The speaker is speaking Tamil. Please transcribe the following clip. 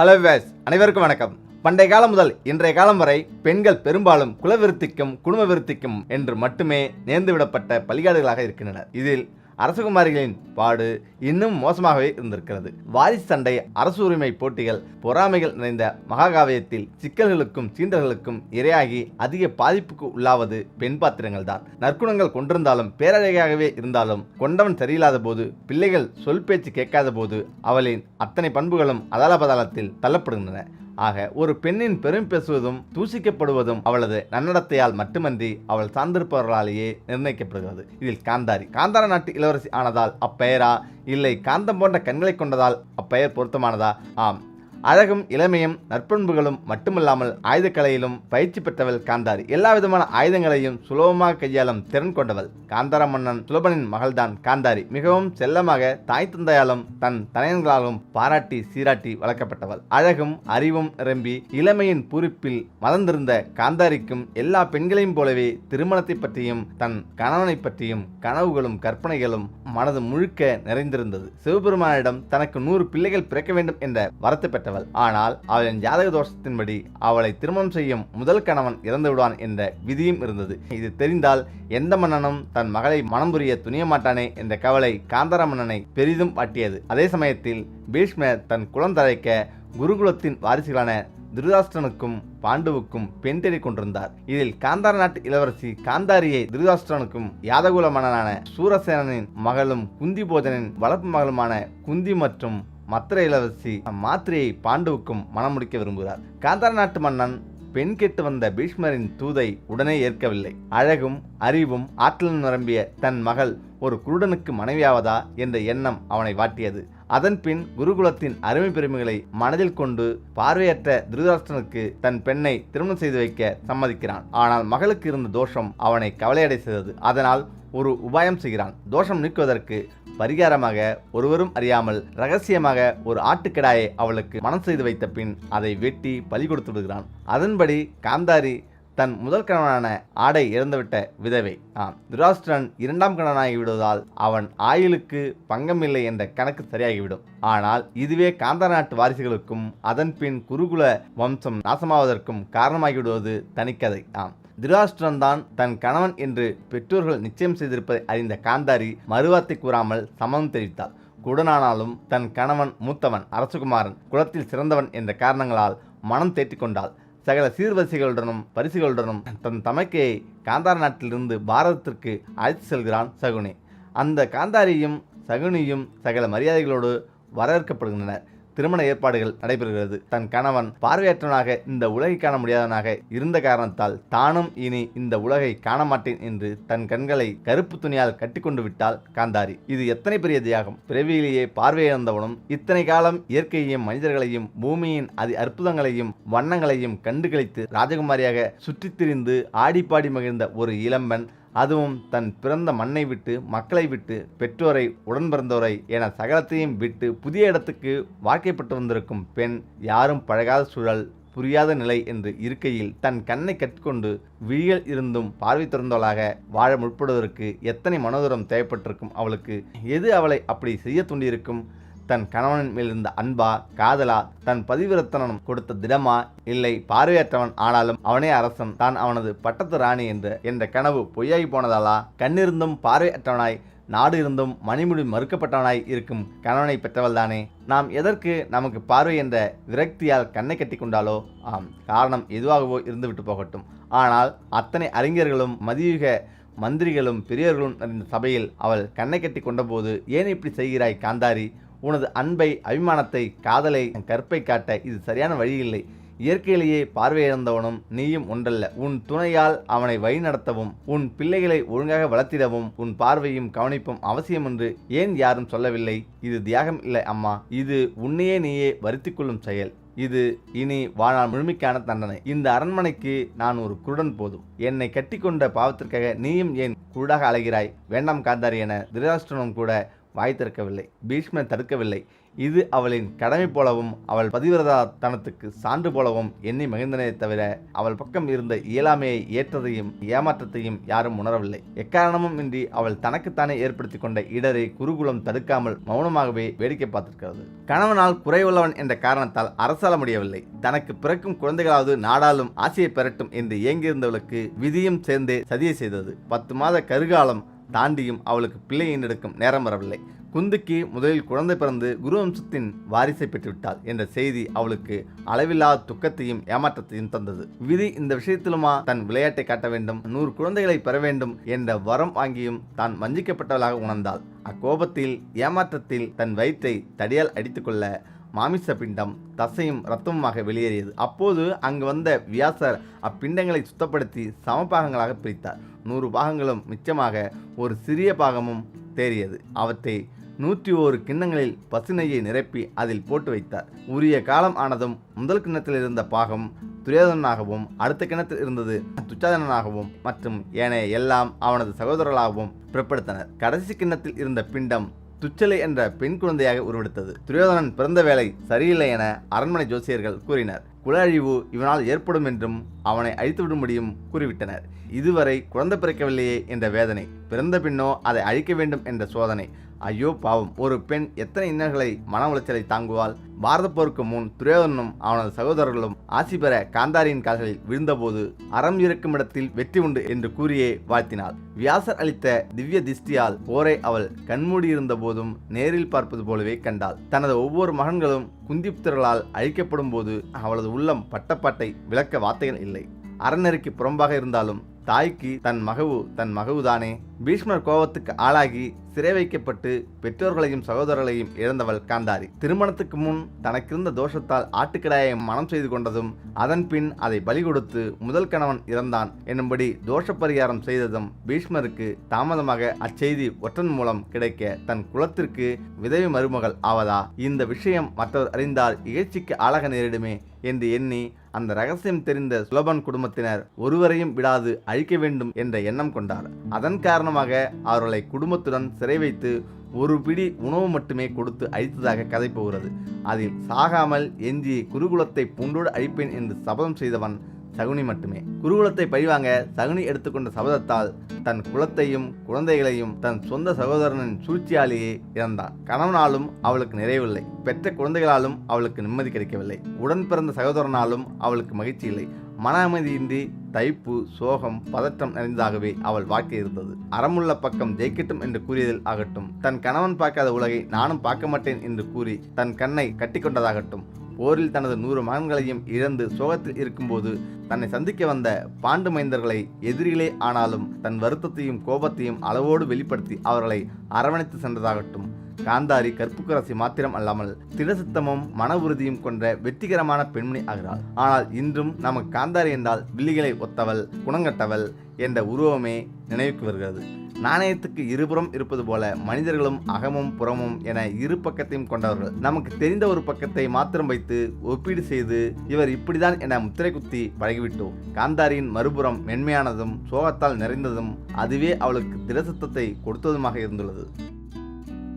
ஹலோ வேஸ் அனைவருக்கும் வணக்கம். பண்டைய காலம் முதல் இன்றைய காலம் வரை பெண்கள் பெரும்பாலும் குலவிருத்திக்கும் குடும்ப விருத்திக்கும் என்று மட்டுமே நேர்ந்துவிடப்பட்ட பலிகாடுகளாக இருக்கின்றனர். இதில் அரசகுமாரிகளின் பாடு இன்னும் மோசமாகவே இருந்திருக்கிறது. வாரிசு சண்டை அரசு உரிமை போட்டிகள் பொறாமைகள் நிறைந்த மகாகாவியத்தில் சிக்கல்களுக்கும் சீண்டல்களுக்கும் இரையாகி அதிக பாதிப்புக்கு உள்ளாவது பெண் பாத்திரங்கள் தான் நற்குணங்கள் கொண்டிருந்தாலும் பேரழகாகவே இருந்தாலும் கொண்டவன் சரியில்லாத போது பிள்ளைகள் சொல் பேச்சு கேட்காத போது அவளின் அத்தனை பண்புகளும் அதாலபதாலத்தில் தள்ளப்படுகின்றன. ஆக ஒரு பெண்ணின் பெரும் பேசுவதும் தூசிக்கப்படுவதும் அவளது நன்னடத்தையால் மட்டுமன்றி அவள் சார்ந்திருப்பவர்களாலேயே நிர்ணயிக்கப்படுகிறது. இதில் காந்தாரி. காந்தார நாட்டு இளவரசி ஆனதால் அப்பெயரா? இல்லை காந்தம் போன்ற கண்களை கொண்டதால் அப்பெயர் பொருத்தமானதா? ஆம். அழகும் இளமையும் நற்பண்புகளும் மட்டுமல்லாமல் ஆயுதக்கலையிலும் பயிற்சி பெற்றவள் காந்தாரி. எல்லா விதமான ஆயுதங்களையும் சுலபமாக கையாளும் திறன் கொண்டவள். காந்தார மன்னன் சுலபனின் மகள்தான் காந்தாரி. மிகவும் செல்லமாக தாய் தந்தையாலும் தன் தனையன்களாலும் பாராட்டி சீராட்டி வளர்க்கப்பட்டவள். அழகும் அறிவும் நிரம்பி இளமையின் பூரிப்பில் மலர்ந்திருந்த காந்தாரிக்கும் எல்லா பெண்களையும் போலவே திருமணத்தை பற்றியும் தன் கணவனை பற்றியும் கனவுகளும் கற்பனைகளும் மனது முழுக்க நிறைந்திருந்தது. சிவபெருமானிடம் தனக்கு நூறு பிள்ளைகள் பிறக்க வேண்டும் என்ற வரத்தை பெற்றவள் ஆனால் அவளின் ஜாதக தோஷத்தின்படி அவளை திருமணம் செய்யும் முதல் கணவன் இறந்து விடுவான் என்ற விதியும் இருந்தது. இது தெரிந்தால் எந்த மன்னனும் தன் மகளை மனம் புரிய துணிய மாட்டானே என்ற கவலை காந்தார மன்னனை பெரிதும் வாட்டியது அதே சமயத்தில் பீஷ்மர் தன் குலம் தழைக்க குருகுலத்தின் வாரிசுகளான திருதாஷ்டனுக்கும் பாண்டுவுக்கும் பெண் தேடிக் கொண்டிருந்தார். இதில் காந்தார நாட்டு இளவரசி காந்தாரியை திருதாஷ்டனுக்கும் யாதகுல மன்னனான சூரசேனனின் மகளும் குந்தி போஜனின் வளர்ப்பு மகளுமான குந்தி மற்றும் மத்திர இளவரசி மாத்திரையை பாண்டுவுக்கும் மணம் முடிக்க விரும்புகிறார். காந்தார நாட்டு மன்னன் பெண் கேட்டு வந்த பீஷ்மரின் தூதை உடனே ஏற்கவில்லை. அழகும் அறிவும் ஆற்றலும் நிரம்பிய தன் மகள் ஒரு குருடனுக்கு மனைவியாவதா என்ற எண்ணம் அவனை வாட்டியது. அதன்பின் குருகுலத்தின் அருமை பெருமைகளை மனதில் கொண்டு பார்வையற்ற திருதராஷ்டனுக்கு தன் பெண்ணை திருமணம் செய்து வைக்க சம்மதிக்கிறான். ஆனால் மகளுக்கு இருந்த தோஷம் அவனை கவலையடை செய்தது அதனால் ஒரு உபாயம் செய்கிறான். தோஷம் நீக்குவதற்கு பரிகாரமாக ஒருவரும் அறியாமல் ரகசியமாக ஒரு ஆட்டுக்கிடாயை அவளுக்கு மனம் செய்து வைத்த பின் அதை வெட்டி பலி கொடுத்து விடுகிறான். அதன்படி காந்தாரி தன் முதல் கணவனான ஆடை இறந்துவிட்ட விதவை. ஆம் துராஷ்டிரன் இரண்டாம் கணவனாகி விடுவதால் அவன் ஆயுளுக்கு பங்கமில்லை என்ற கணக்கு சரியாகிவிடும். ஆனால் இதுவே காந்த நாட்டு வாரிசுகளுக்கும் அதன் பின் குருகுல வம்சம் நாசமாவதற்கும் காரணமாகிவிடுவது தனிக்கதை. ஆம் திருராஷ்டிரன் தான் தன் கணவன் என்று பெற்றோர்கள் நிச்சயம் செய்திருப்பதை அறிந்த காந்தாரி மறுவார்த்தை கூறாமல் சம்மதம் தெரிவித்தார். குடனானாலும் தன் கணவன் மூத்தவன் அரசகுமாரன் குலத்தில் சிறந்தவன் என்ற காரணங்களால் மனம் தேட்டிக்கொண்டாள் சகல சீர்வரிசைகளுடனும் பரிசுகளுடனும் தன் தமக்கையை காந்தார நாட்டிலிருந்து பாரதத்திற்கு அழைத்து செல்கிறான் சகுனி. அந்த காந்தாரியும் சகுனியும் சகல மரியாதைகளோடு வரவேற்கப்படுகின்றனர். திருமண ஏற்பாடுகள் நடைபெறுகிறது. தன் கணவன் பார்வையற்றவனாக இந்த உலகை காண முடியாதவனாக இருந்த காரணத்தால் தானும் இனி இந்த உலகை காண மாட்டேன் என்று தன் கண்களை கருப்பு துணியால் கட்டிக்கொண்டு விட்டால் காந்தாரி. இது எத்தனை பெரிய தியாகம். பிறவியிலேயே பார்வையிழந்தவனும் இத்தனை காலம் இயற்கையையும் மனிதர்களையும் பூமியின் அதி அற்புதங்களையும் வண்ணங்களையும் கண்டுகளித்து ராஜகுமாரியாக சுற்றித் திரிந்து ஆடிப்பாடி மகிழ்ந்த ஒரு இளம்பன் அதுவும் தன் பிறந்த மண்ணை விட்டு மக்களை விட்டு பெற்றோரை உடன் பிறந்தோரை என சகலத்தையும் விட்டு புதிய இடத்துக்கு வாழ்க்கைப்பட்டு வந்திருக்கும் பெண் யாரும் பழகாத சூழல் புரியாத நிலை என்று இருக்கையில் தன் கண்ணை கட்டிக்கொண்டு விழிகள் இருந்தும் பார்வை திறந்தவளாக வாழ முற்படுவதற்கு எத்தனை மனோதரம் தேவைப்பட்டிருக்கும் அவளுக்கு? எது அவளை அப்படி செய்ய தூண்டியிருக்கும்? தன் கணவனின் மேல் இருந்த அன்பா காதலா தன் பதிவிரத்தனம் கொடுத்த திடமா இல்லை பார்வையற்றவன் ஆனாலும் அவனே அரசன் தான் அவனது பட்டத்து ராணி என்று என்ற கனவு பொய்யாகி போனதாலா? கண்ணிருந்தும் பார்வையற்றவனாய் நாடு இருந்தும் மணிமுடி மறுக்கப்பட்டவனாய் இருக்கும் கணவனை பெற்றவள்தானே? நாம் எதற்கு நமக்கு பார்வை என்ற விரக்தியால் கண்ணை கட்டி கொண்டாலோ? ஆம் காரணம் எதுவாகவோ இருந்துவிட்டு போகட்டும். ஆனால் அத்தனை அறிஞர்களும் மதியுக மந்திரிகளும் பெரியவர்களும் அறிந்த சபையில் அவள் கண்ணை கட்டி கொண்டபோது ஏன் இப்படி செய்கிறாய் காந்தாரி? உனது அன்பை அபிமானத்தை காதலை கற்பை காட்ட இது சரியான வழி இல்லை இயற்கையிலேயே பார்வையிழந்தவனும் நீயும் ஒன்றல்ல. உன் துணையால் அவனை வழிநடத்தவும் உன் பிள்ளைகளை ஒழுங்காக வளர்த்திடவும் உன் பார்வையும் கவனிப்பும் அவசியம் என்று ஏன் யாரும் சொல்லவில்லை? இது தியாகம் இல்லை அம்மா. இது உன்னையே நீயே வருத்திக் கொள்ளும் செயல். இது இனி வாழ்நாள் முழுமைக்கான தண்டனை. இந்த அரண்மனைக்கு நான் ஒரு குருடன் போதும். என்னை கட்டிக்கொண்ட பாவத்திற்காக நீயும் ஏன் குருடாக அலைகிறாய்? வேண்டாம் காந்தாரி என திருதாஷ்டனும் கூட வாய் திறக்கவில்லை பீஷ்மர் தடுக்கவில்லை. இது அவளின் கடமை போலவும் அவள் பதிவிரதாத்தனத்துக்கு சான்று போலவும் எண்ணி மகிழ்ந்தனே தவிர அவள் பக்கம் இருந்த இயலாமையை ஏற்றதையும் ஏமாற்றத்தையும் யாரும் உணரவில்லை. எக்காரணமும் இன்றி அவள் தனக்குத்தானே ஏற்படுத்தி கொண்ட இடரை குருகுலம் தடுக்காமல் மௌனமாகவே வேடிக்கை பார்த்திருக்கிறது. கணவனால் குறைவுள்ளவன் என்ற காரணத்தால் அரசால முடியவில்லை. தனக்கு பிறக்கும் குழந்தைகளாவது நாடாலும் ஆசையை பெறட்டும் என்று ஏங்கியிருந்தவளுக்கு விதியும் சேர்ந்தே சதியை செய்தது. பத்து மாத கருகாலம் தாண்டியும் அவளுக்கு பிள்ளை ஈண்டெடுக்கும் நேரம் வரவில்லை. குந்துக்கு முதலில் குழந்தை பிறந்து குரு வம்சத்தின் வாரிசை பெற்றுவிட்டாள் என்ற செய்தி அவளுக்கு அளவில்லாத துக்கத்தையும் ஏமாற்றத்தையும் தந்தது. விதி இந்த விஷயத்திலுமா தன் விளையாட்டை காட்ட வேண்டும் நூறு குழந்தைகளை பெற வேண்டும் என்ற வரம் வாங்கியும் தான் வஞ்சிக்கப்பட்டவளாக உணர்ந்தாள். அக்கோபத்தில் ஏமாற்றத்தில் தன் வயிற்றை தடியால் அடித்துக்கொள்ள மாமிச பிண்டம் தசையும் இரத்தமுமாக வெளியேறியது. அப்போது அங்கு வந்த வியாசர் அப்பிண்டங்களை சுத்தப்படுத்தி சமபாகங்களாக பிரித்தார். நூறு பாகங்களும் மிச்சமாக ஒரு சிறிய பாகமும் தேறியது. அவற்றை நூற்றி ஓரு கிண்ணங்களில் பசுநெய்யை நிரப்பி அதில் போட்டு வைத்தார். உரிய காலம் ஆனதும் முதல் கிண்ணத்தில் இருந்த பாகம் துரியோதனாகவும் அடுத்த கிணத்தில் இருந்தது துச்சாதனனாகவும் மற்றும் ஏனைய எல்லாம் அவனது சகோதரர்களாகவும் பிறப்படுத்தனர். கடைசி கிண்ணத்தில் இருந்த பிண்டம் துச்சலை என்ற பெண் குழந்தையாக உருவெடுத்தது. துரியோதனன் பிறந்த வேலை சரியில்லை என அரண்மனை ஜோசியர்கள் கூறினர். குல அழிவு இவனால் ஏற்படும் என்றும் அவனை அழித்துவிடும்படியும் கூறிவிட்டனர். இதுவரை குழந்தை பிறக்கவில்லையே என்ற வேதனை பிறந்த பின்னோ அதை அழிக்க வேண்டும் என்ற சோதனை ஐயோ பாவம். ஒரு பெண் எத்தனை இன்னல்களை மன உளைச்சலை தாங்குவாள்? பாரத போருக்கு முன் துரியோதனும் அவனது சகோதரர்களும் ஆசி பெற காந்தாரியின் கால்களில் விழுந்தபோது அறம் இருக்கும் இடத்தில் வெற்றி உண்டு என்று கூறியே வாழ்த்தினாள். வியாசர் அளித்த திவ்ய திஷ்டியால் போரை அவள் கண்மூடியிருந்த போதும் நேரில் பார்ப்பது போலவே கண்டாள். தனது ஒவ்வொரு மகன்களும் குந்திப்புத்திரர்களால் அழிக்கப்படும் போது அவளது உள்ளம் பட்டப்பாட்டை விளக்க வார்த்தைகள் இல்லை. அறநெறிக்கு புறம்பாக இருந்தாலும் தாய்க்கு தன் மகவு தன் மகவுதானே? பீஷ்மர் கோபத்துக்கு ஆளாகி சிறை வைக்கப்பட்டு பெற்றோர்களையும் சகோதரர்களையும் இழந்தவள் காந்தாரி. திருமணத்துக்கு முன் தனக்கிருந்த தோஷத்தால் ஆட்டுக்கிடாயை மனம் செய்து கொண்டதும் அதன் பின் அதை பலி கொடுத்து முதல் கணவன் இறந்தான் என்னும்படி தோஷ பரிகாரம் செய்ததும் பீஷ்மருக்கு தாமதமாக அச்செய்தி ஒற்றன் மூலம் கிடைக்க தன் குலத்திற்கு விதவி மருமகள் ஆவதா? இந்த விஷயம் மற்றவர் அறிந்தால் இகழ்ச்சிக்கு ஆளாக நேரிடுமே என்று எண்ணி அந்த ரகசியம் தெரிந்த சுலபன் குடும்பத்தினர் ஒருவரையும் விடாது அழிக்க வேண்டும் என்ற எண்ணம் கொண்டார். அதன் காரணமாக அவர்களை குடும்பத்துடன் சிறை வைத்து ஒரு பிடி உணவு மட்டுமே கொடுத்து அழித்ததாக கதை போகிறது. அதில் சாகாமல் எஞ்சி குருகுலத்தை பூண்டோடு அழிப்பேன் என்று சபதம் செய்தவன் சகுனி மட்டுமே. குருகுலத்தை பழிவாங்க சகுனி எடுத்துக்கொண்ட சபதத்தால் தன் குலத்தையும் குழந்தைகளையும் தன் சொந்த சகோதரனின் சூழ்ச்சியாலேயே இறந்தான் கணவனாலும் அவளுக்கு நிறைவில்லை. பெற்ற குழந்தைகளாலும் அவளுக்கு நிம்மதி கிடைக்கவில்லை. உடன் பிறந்த சகோதரனாலும் அவளுக்கு மகிழ்ச்சி இல்லை. மன அமைதியின்றி தைப்பு சோகம் பதற்றம் நிறைந்ததாகவே அவள் வாழ்க்கை இருந்தது. அறமுள்ள பக்கம் ஜெயிக்கட்டும் என்று கூறியதில் ஆகட்டும். தன் கணவன் பார்க்காத உலகை நானும் பார்க்க மாட்டேன் என்று கூறி தன் கண்ணை கட்டிக்கொண்டதாகட்டும். போரில் தனது நூறு மகன்களையும் இழந்து சோகத்தில் இருக்கும்போது தன்னை சந்திக்க வந்த பாண்டு மைந்தர்களை எதிரிகளே ஆனாலும் தன் வருத்தத்தையும் கோபத்தையும் அளவோடு வெளிப்படுத்தி அவர்களை அரவணைத்து சென்றதாகட்டும். காந்தாரி கற்புக்கரசி மாத்திரம் அல்லாமல் திடசித்தமும் மன உறுதியும் கொண்ட வெற்றிகரமான பெண்மணி ஆகிறாள். ஆனால் இன்றும் நமக்கு காந்தாரி என்றால் வில்லிகளை ஒத்தவள் குணங்கட்டவள் என்ற உருவமே நினைவுக்கு வருகிறது. நாணயத்துக்கு இருபுறம் இருப்பது போல மனிதர்களும் அகமும் புறமும் என இரு பக்கத்தையும் கொண்டவர்கள். நமக்கு தெரிந்த ஒரு பக்கத்தை மாத்திரம் வைத்து ஒப்பீடு செய்து இவர் இப்படிதான் என முத்திரை குத்தி பழகிவிட்டோம். காந்தாரியின் மறுபுறம் மென்மையானதும் சோகத்தால் நிறைந்ததும் அதுவே அவளுக்கு திடசத்தத்தை கொடுத்ததுமாக இருந்துள்ளது.